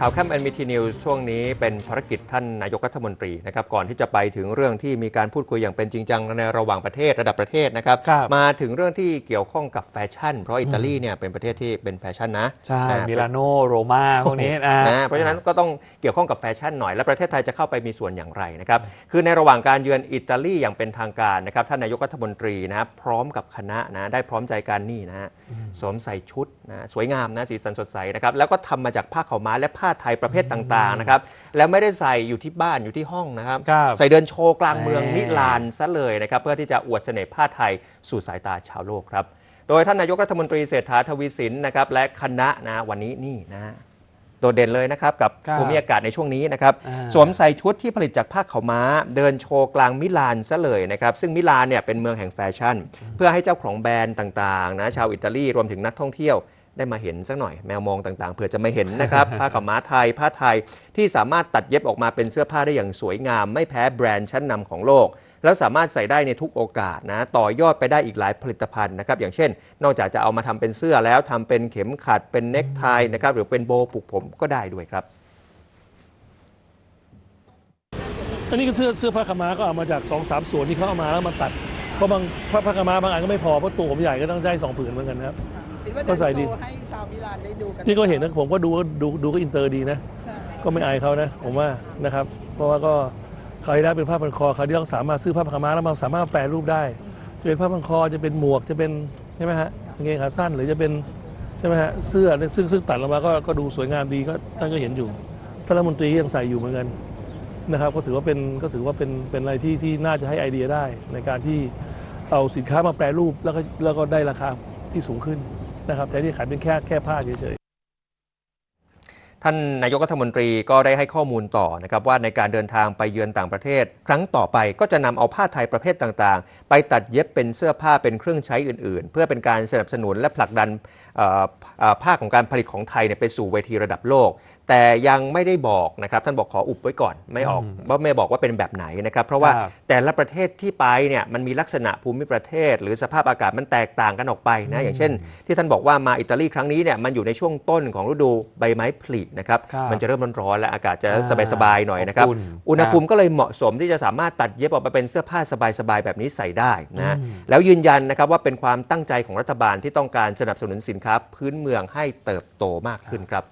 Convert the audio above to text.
ข่าวค่ำ NBT News ช่วงนี้เป็นภารกิจท่านนายกรัฐมนตรีนะครับก่อนที่จะไปถึงเรื่องที่มีการพูดคุยอย่างเป็นจริงจังในระหว่างประเทศระดับประเทศนะครับครับมาถึงเรื่องที่เกี่ยวข้องกับแฟชั่น เพราะอิตาลีเนี่ยเป็นประเทศที่เป็นแฟชั่นนะใช่นะมิลานโนโรมาพวกนี้นะนะเพราะฉะนั้นก็ต้องเกี่ยวข้องกับแฟชั่นหน่อยและประเทศไทยจะเข้าไปมีส่วนอย่างไรนะครับคือในระหว่างการเยือนอิตาลีอย่างเป็นทางการนะครับท่านนายกรัฐมนตรีนะพร้อมกับคณะนะได้พร้อมใจกันนี่นะฮะสวมใส่ชุดนะสวยงามนะสีสันสดใสนะครับแล้วก็ทำมาจากผ้าขาวม้าและผ้าไทยประเภทต่างๆนะครับแล้วไม่ได้ใส่อยู่ที่บ้านอยู่ที่ห้องนะครับ ครับใส่เดินโชว์กลางเมืองแหมมิลานซะเลยนะครับเพื่อที่จะอวดเสน่ห์ผ้าไทยสู่สายตาชาวโลกครับ โดยท่านนายกรัฐมนตรีเศรษฐาทวีสินนะครับและคณะนะวันนี้นี่นะ โดดเด่นเลยนะครับกับครับภูมิอากาศในช่วงนี้นะครับอ่า สวมใส่ชุดที่ผลิตจากผ้าขาวม้า เดินโชว์กลางมิลานซะเลยนะครับซึ่งมิลานเนี่ยเป็นเมืองแห่งแฟชั่น เพื่อให้เจ้าของแบรนด์ต่างๆนะชาวอิตาลีรวมถึงนักท่องเที่ยว ได้มาเห็นสักหน่อยแมวมองต่างๆเผื่อจะไม่เห็นนะครับผ้าขาวม้าไทยผ้าไทยที่สามารถตัดเย็บออกมาเป็นเสื้อผ้าได้อย่างสวยงาม ไม่แพ้แบรนด์ชั้นนำของโลก แล้วสามารถใส่ได้ในทุกโอกาสนะต่อยอดไปได้อีกหลายผลิตภัณฑ์นะครับอย่างเช่น นอกจากจะเอามาทำเป็นเสื้อแล้วทำเป็นเข็มขัดเป็นเน็กไทนะครับหรือเป็นโบว์ปลูกผมก็ได้ด้วยครับอันนี้ก็เสื้อเสื้อผ้าขาวม้าก็เอามาจากสองสามส่วนที่เขาเอามาแล้วมาตัดเพราะบางผ้าผ้าขาวม้าบางอันก็ไม่พอเพราะตัวผมใหญ่ก็ต้องได้สองผืนเหมือนกันนะครับ เห็นว่าก็เดินใส่ดี โชว์ให้ชาวมิลานได้ดูกันที่ก็เห็นนะผมก็ดูดูดูก็อินเตอร์ดีนะ ค่ะก็ไม่อายเขานะ ผมว่านะครับ เพราะว่าก็ใครได้เป็นผ้าพันคอเขาที่เราสามารถซื้อผ้าขาวม้าแล้วมาสามารถแปรรูปได้ จะเป็นผ้าพันคอจะเป็นหมวกจะเป็นใช่ไหมฮะกางเกงขาสั้นหรือจะเป็นใช่ไหมฮะเสื้อเนี่ยซึ่งซึ่งตัดลงมาก็ก็ดูสวยงามดีก็ท่านก็เห็นอยู่ท่านรัฐมนตรียังใส่อยู่เหมือนกันนะครับ ก็ถือว่าเป็นก็ถือว่าเป็นเป็นอะไรที่ที่น่าจะให้ไอเดียได้ ในการที่เอาสินค้ามาแปรรูปแล้วก็แล้วก็ได้ราคาที่สูงขึ้น นะครับแต่ที่ขายเป็นแค่แค่ผ้าเฉย ท่านนายกรัฐมนตรีก็ได้ให้ข้อมูลต่อนะครับว่าในการเดินทางไปเยือนต่างประเทศ ครั้งต่อไปก็จะนำเอาผ้าไทยประเภทต่างๆ ไปตัดเย็บเป็นเสื้อผ้าเป็นเครื่องใช้อื่นๆ เพื่อเป็นการสนับสนุนและผลักดันเอ่อเอ่อภาของการผลิตของไทยไปสู่เวทีระดับโลก แต่ยังไม่ได้บอกนะครับท่านบอกขออุบไว้ก่อนไม่ออกว่าไม่บอกว่าเป็นแบบไหนนะครับเพราะว่าแต่ละประเทศที่ไปเนี่ยมันมีลักษณะภูมิประเทศ หรือสภาพอากาศมันแตกต่างกันออกไปนะอย่างเช่น ที่ท่านบอกว่ามาอิตาลีครั้งนี้เนี่ยมันอยู่ในช่วงต้นของฤดูใบไม้ผลินะครับครับมันจะเริ่มร้อนๆและอากาศจะอ่าสบายๆหน่อยนะครับ อบอุ่นอุณหภูมิก็เลยเหมาะสมที่จะสามารถตัดเย็บออกมาเป็นเสื้อผ้าสบายๆแบบนี้ใส่ได้นะอืมแล้วยืนยันนะครับว่าเป็นความตั้งใจของรัฐบาลที่ต้องการสนับสนุนสินค้าพื้นเมืองให้เติบโตมากขึ้นครับ